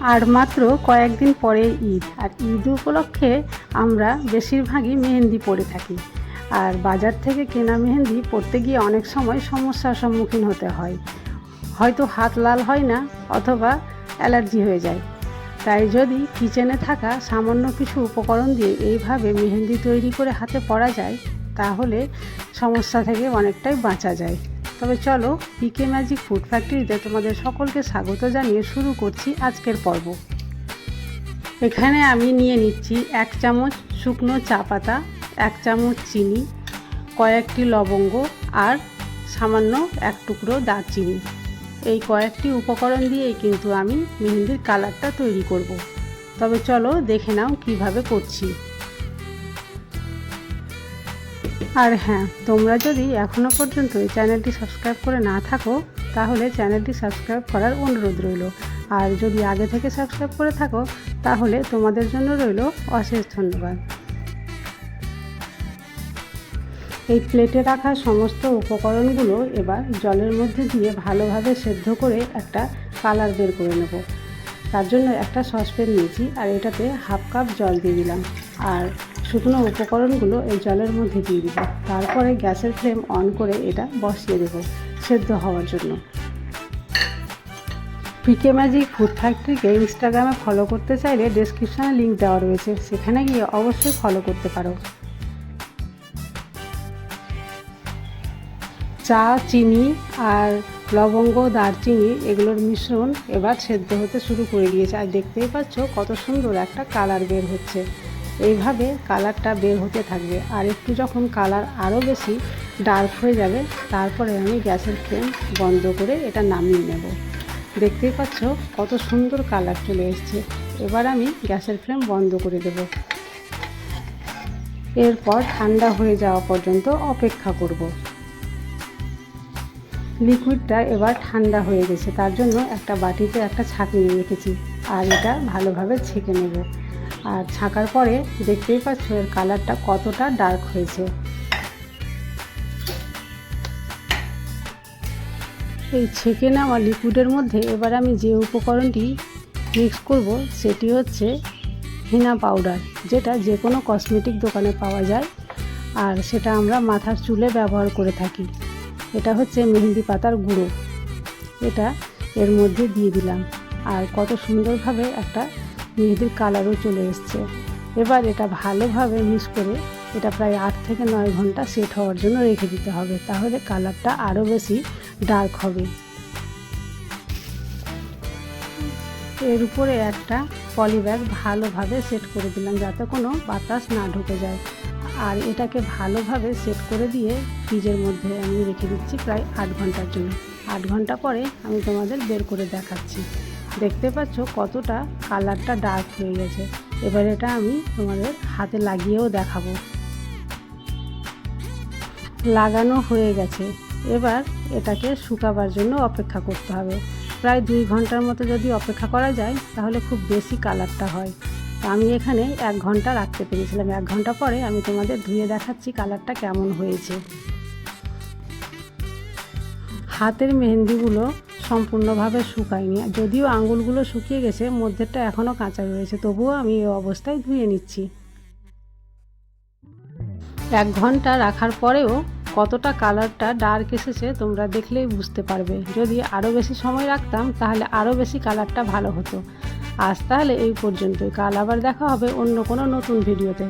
আর মাত্র কয়েকদিন পরে ঈদ। আর ঈদ উপলক্ষে আমরা বেশিরভাগই মেহেন্দি পরে থাকি। আর বাজার থেকে কেনা মেহেন্দি পরতে গিয়ে অনেক সময় সমস্যার সম্মুখীন হতে হয়। হয়তো হাত লাল হয় না অথবা অ্যালার্জি হয়ে যায়। তাই যদি কিচেনে থাকা সামান্য কিছু উপকরণ দিয়ে এইভাবে মেহেন্দি তৈরি করে হাতে পরা যায়, তাহলে সমস্যা থেকে অনেকটাই বাঁচা যায়। তবে চলো পিকে ম্যাজিক ফুড ফ্যাক্টরিতে তোমাদের সকলকে স্বাগত জানিয়ে শুরু করছি আজকের পর্ব। এখানে আমি নিয়ে নিচ্ছি এক চামচ শুকনো চা পাতা, এক চামচ চিনি, কয়েকটি লবঙ্গ আর সামান্য এক টুকরো দারচিনি। এই কয়েকটি উপকরণ দিয়েই কিন্তু আমি মেহেন্দির কালারটা তৈরি করব। তবে চলো দেখে নাও কীভাবে করছি। আর হ্যাঁ তোমরা যদি এখনও পর্যন্ত এই চ্যানেলটি সাবস্ক্রাইব করে না থাকো, তাহলে চ্যানেলটি সাবস্ক্রাইব করার অনুরোধ রইল। আর যদি আগে থেকে সাবস্ক্রাইব করে থাকো, তাহলে তোমাদের জন্য রইল অশেষ ধন্যবাদ। এই প্লেটে রাখা সমস্ত উপকরণগুলো এবার জলের মধ্যে দিয়ে ভালোভাবে সেদ্ধ করে একটা কালার বের করে নেব। তার জন্য একটা সসপ্যান নিয়েছি, আর এটাতে হাফ কাপ জল দিয়ে দিলাম। আর শুকনো উপকরণগুলো এই জলের মধ্যে দিয়ে দিব। তারপরে গ্যাসের ফ্লেম অন করে এটা বসিয়ে দেব সেদ্ধ হওয়ার জন্য। পিকে ম্যাজিক ফুড ফ্যাক্টরিকে ইনস্টাগ্রামে ফলো করতে চাইলে ডেসক্রিপশানে লিঙ্ক দেওয়া রয়েছে। সেখানে গিয়ে অবশ্যই ফলো করতে পারো। চা, চিনি আর লবঙ্গ, দারচিনি এগুলোর মিশ্রণ এবার সেদ্ধ হতে শুরু করে দিয়েছে। আর দেখতেই পাচ্ছ কত সুন্দর একটা কালার বের হচ্ছে। এইভাবে কালারটা বের হতে থাকবে। আর একটু যখন কালার আরও বেশি ডার্ক হয়ে যাবে, তারপরে আমি গ্যাসের ফ্লেম বন্ধ করে এটা নামিয়ে নেব। দেখতেই পাচ্ছ কত সুন্দর কালার চলে এসছে। এবার আমি গ্যাসের ফ্লেম বন্ধ করে দেব। এরপর ঠান্ডা হয়ে যাওয়া পর্যন্ত অপেক্ষা করব। লিকুইডটা এবার ঠান্ডা হয়ে গেছে, তার জন্য একটা বাটিতে একটা ছাঁকনি রেখেছি, আর এটা ভালোভাবে ছেঁকে নেব। আর ছাঁকার পরে দেখতেই পাচ্ছ এর কালারটা কতটা ডার্ক হয়েছে। এই ছেঁকে নেওয়া লিকুইডের মধ্যে এবার আমি যে উপকরণটি মিক্স করব, সেটি হচ্ছে হিনা পাউডার যেটা যে কোনো কসমেটিক দোকানে পাওয়া যায়। আর সেটা আমরা মাথার চুলে ব্যবহার করে থাকি। এটা হচ্ছে মেহেন্দি পাতার গুঁড়ো। এটা এর মধ্যে দিয়ে দিলাম। আর কত সুন্দরভাবে একটা মেহেদির কালারও চলে এসছে। এবার এটা ভালোভাবে মিক্স করে এটা প্রায় আট থেকে নয় ঘণ্টা সেট হওয়ার জন্য রেখে দিতে হবে। তাহলে কালারটা আরও বেশি ডার্ক হবে। এর উপরে একটা পলিব্যাগ ভালোভাবে সেট করে দিলাম যাতে কোনো বাতাস না ঢুকে যায়। আর এটাকে ভালোভাবে সেট করে দিয়ে ফ্রিজের মধ্যে আমি রেখে দিচ্ছি প্রায় আট ঘণ্টার জন্য। আট ঘণ্টা পরে আমি তোমাদের বের করে দেখাচ্ছি। দেখতে পাচ্ছ কতটা কালারটা ডার্ক হয়ে গেছে। এবার এটা আমি তোমাদের হাতে লাগিয়েও দেখাবো। লাগানো হয়ে গেছে। এবার এটাকে শুকাবার জন্য অপেক্ষা করতে হবে। প্রায় দুই ঘণ্টার মতো যদি অপেক্ষা করা যায়, তাহলে খুব বেশি কালারটা হয়। আমি এখানে এক ঘণ্টা রাখতে পেরেছিলাম। এক ঘণ্টা পরে আমি তোমাদের ধুয়ে দেখাচ্ছি কালারটা কেমন হয়েছে। হাতের মেহেন্দিগুলো সম্পূর্ণভাবে শুকায়নি। যদিও আঙুলগুলো শুকিয়ে গেছে, মধ্যেরটা এখনও কাঁচা রয়েছে, তবুও আমি এই অবস্থায় ধুয়ে নিচ্ছি। এক ঘণ্টা রাখার পরেও কতটা কালারটা ডার্ক এসেছে তোমরা দেখলেই বুঝতে পারবে। যদি আরও বেশি সময় রাখতাম, তাহলে আরও বেশি কালারটা ভালো হতো। আজ তাহলে এই পর্যন্তই। কাল আবার দেখা হবে অন্য কোনো নতুন ভিডিওতে।